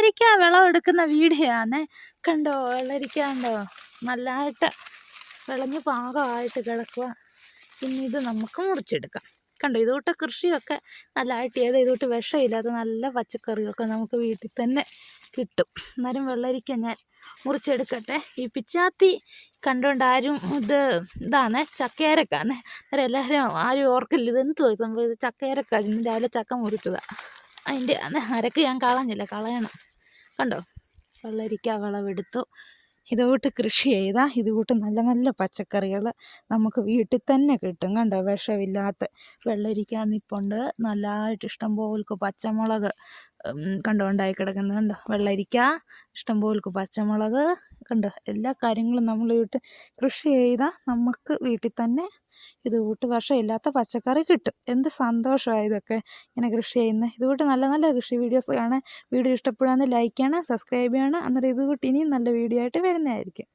വെള്ളരിക്ക വിളവെടുക്കുന്ന വീഡിയോ ആണ് കണ്ടോ? വെള്ളരിക്ക കണ്ടോ നല്ലതായിട്ട് വിളഞ്ഞ് പാകമായിട്ട് കിടക്കുക പിന്നെ ഇത് നമുക്ക് മുറിച്ചെടുക്കാം. കണ്ടോ? ഇതുകൂട്ട് കൃഷിയൊക്കെ നല്ലതായിട്ട് ചെയ്ത് ഇതുകൂട്ട് വിഷമില്ലാത്ത നല്ല പച്ചക്കറിയൊക്കെ നമുക്ക് വീട്ടിൽ തന്നെ കിട്ടും. എന്നാലും വെള്ളരിക്ക ഞാൻ മുറിച്ചെടുക്കട്ടെ. ഈ പിച്ചാത്തി കണ്ടുകൊണ്ട് ആരും ഇത് ഇതാണ് ചക്കേരക്കാന്ന്. അന്നേരം എല്ലാവരും ആരും ഓർക്കില്ല ഇത് സംഭവം? ഇത് ചക്കയരക്ക രാവിലെ ചക്ക മുറിച്ചതാണ് അതിന്റെ അരക്ക് ഞാൻ കളഞ്ഞില്ല കളയണം. കണ്ടോ? വെള്ളരിക്ക വിളവെടുത്തു. ഇതുകൂട്ട് കൃഷി ചെയ്താൽ ഇതുകൂട്ട് നല്ല നല്ല പച്ചക്കറികൾ നമുക്ക് വീട്ടിൽ തന്നെ കിട്ടും കണ്ടോ? വിഷമില്ലാത്ത വെള്ളരിക്ക നിപ്പുണ്ട് നല്ലതായിട്ട് ഇഷ്ടം പോൽക്ക് പച്ചമുളക് കണ്ടോ? ഉണ്ടായി കിടക്കുന്നത് കണ്ടോ? വെള്ളരിക്ക ഇഷ്ടം പോൽക്ക് പച്ചമുളക് കണ്ടോ? എല്ലാ കാര്യങ്ങളും നമ്മൾ വീട്ടിൽ കൃഷി ചെയ്താൽ നമുക്ക് വീട്ടിൽ തന്നെ ഇത് കൂട്ട് ഇല്ലാത്ത പച്ചക്കറി കിട്ടും. എന്ത് സന്തോഷമാണ് ഇതൊക്കെ ഇങ്ങനെ കൃഷി ചെയ്യുന്നത് ഇതുകൂട്ട് നല്ല നല്ല കൃഷി വീഡിയോസ് കാണാൻ. വീഡിയോ ഇഷ്ടപ്പെടുകയാണെങ്കിൽ ലൈക്ക് ചെയ്യണം സബ്സ്ക്രൈബ് ചെയ്യണം. അന്നേരം ഇതുകൂട്ട് ഇനിയും നല്ല വീഡിയോ ആയിട്ട് വരുന്നതായിരിക്കും.